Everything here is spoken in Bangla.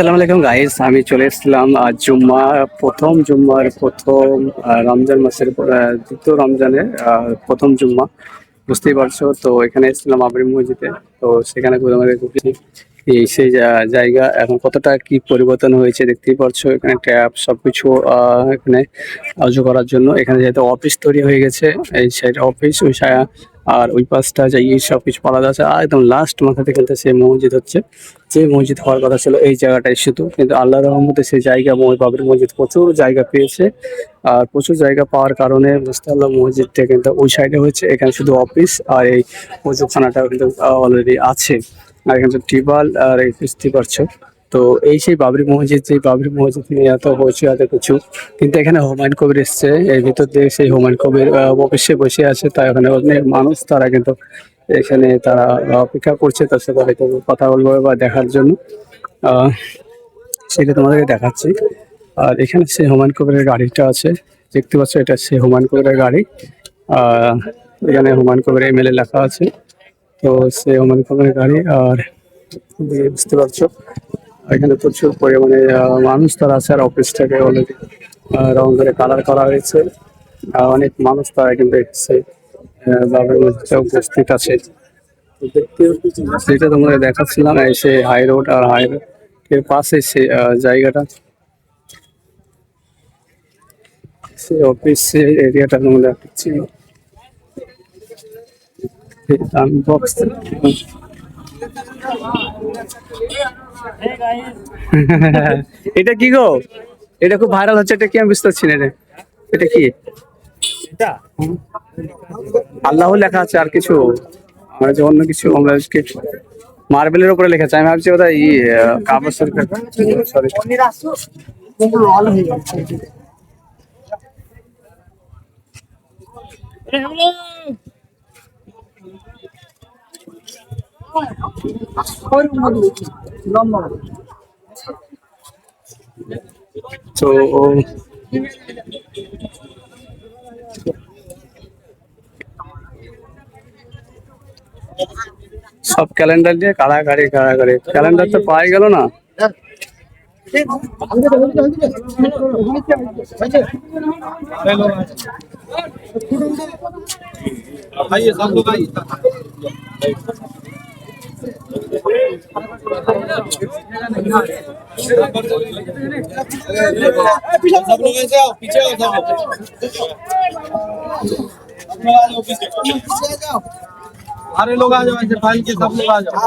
আসসালামু আলাইকুম গাইস আমি চলে এসেছিলাম আজ জুম্মা প্রথম জুম্মার প্রথম রমজান মাসের দ্বিতীয় রমজানের প্রথম জুম্মা। বুঝতেই পারছ? তো এখানে এসেছিলাম আবরি মসজিদে। তো সেখানে আমাদের এই সেই জায়গা, এখন কতটা কি পরিবর্তন হয়েছে দেখতেই পারছ? এখানে ট্যাপ, সবকিছু এখানে অজু করার জন্য। এখানে যেহেতু অফিস তৈরি হয়ে গেছে, এই সাইড অফিস ওই আর ওই পাশটা যাই সব কিছু পালাদা আছে, আর একদম লাস্ট মাথাতে কিন্তু সেই মসজিদ হচ্ছে। যে মসজিদ হওয়ার কথা ছিল, এই জায়গাটাই শুধু। কিন্তু আল্লাহ রহমতে সেই জায়গা বাবরি মসজিদ প্রচুর জায়গা পেয়েছে। আর প্রচুর জায়গা পাওয়ার কারণে মুস্তাল্লাহ মসজিদটা কিন্তু ওই সাইডে হচ্ছে এখানে শুধু অফিস আর এই পুজোখানাটাও কিন্তু অলরেডি আছে। আর এখানে টিবাল আর এই বুঝতে পারছ তো এই সেই বাবরি মসজিদ যে বাবরি মসজিদ নিয়ে এত হয়েছে এত কিছু, কিন্তু এখানে হুমায়ুন কবির এসছে, এর ভিতর দিয়ে সেই হুমায়ুন কবির অফিসে বসে আছে তাই ওখানে অনেক মানুষ, তারা কিন্তু এখানে তারা অপেক্ষা করছে, তার সাথে হয়তো কথা বলব বা দেখার জন্য। সেটা তোমাদেরকে দেখাচ্ছি। আর এখানে সেই হুমায়ুন কবিরের গাড়িটা আছে, দেখতে পাচ্ছ এটা সেই হুমায়ুন কবিরের গাড়ি। এখানে হুমায়ুন কবির এমএলএ লেখা আছে, তো সে হুমায়ুন কবিরের গাড়ি, আর বুঝতে পারছ এখানে প্রচুর পরিমাণে মানুষ তারা আছে আর অফিসটাকে অলরেডি রং করে কালার করা হয়েছে। অনেক মানুষ তারা আহ, বাবুর উপস্থিত আছে। সেটা তোমাদের দেখাচ্ছিলাম এই সে হাই রোড আর হাই রোডের পাশে সে জায়গাটা। সে অফিস এরিয়াটা তোমাদের দেখাচ্ছি আমি বক্স এটা কি গো? এটা খুব ভাইরাল হচ্ছে এটা কি আমি বুঝতে পারছি না এটা এটা কি? আল্লাহ লেখা আছে আর কিছু? আমরা যে অন্য কিছু আমরা মার্বেলের উপরে লেখা আছে? আমি ভাবছি ওটা ই কাগজ সরি তো um, সব ক্যালেন্ডার দিয়ে কাড়াকাড়ি কাড়াকাড়ি। ক্যালেন্ডার তো পাই গেল না? ভাই सब लोग आइए सब लोग ऐसे आओ पीछे आओ सब लोग। सब लोग आ जाओ पीछे। सारे लोग आ जाओ ऐसे फाइल के सब लोग आ जाओ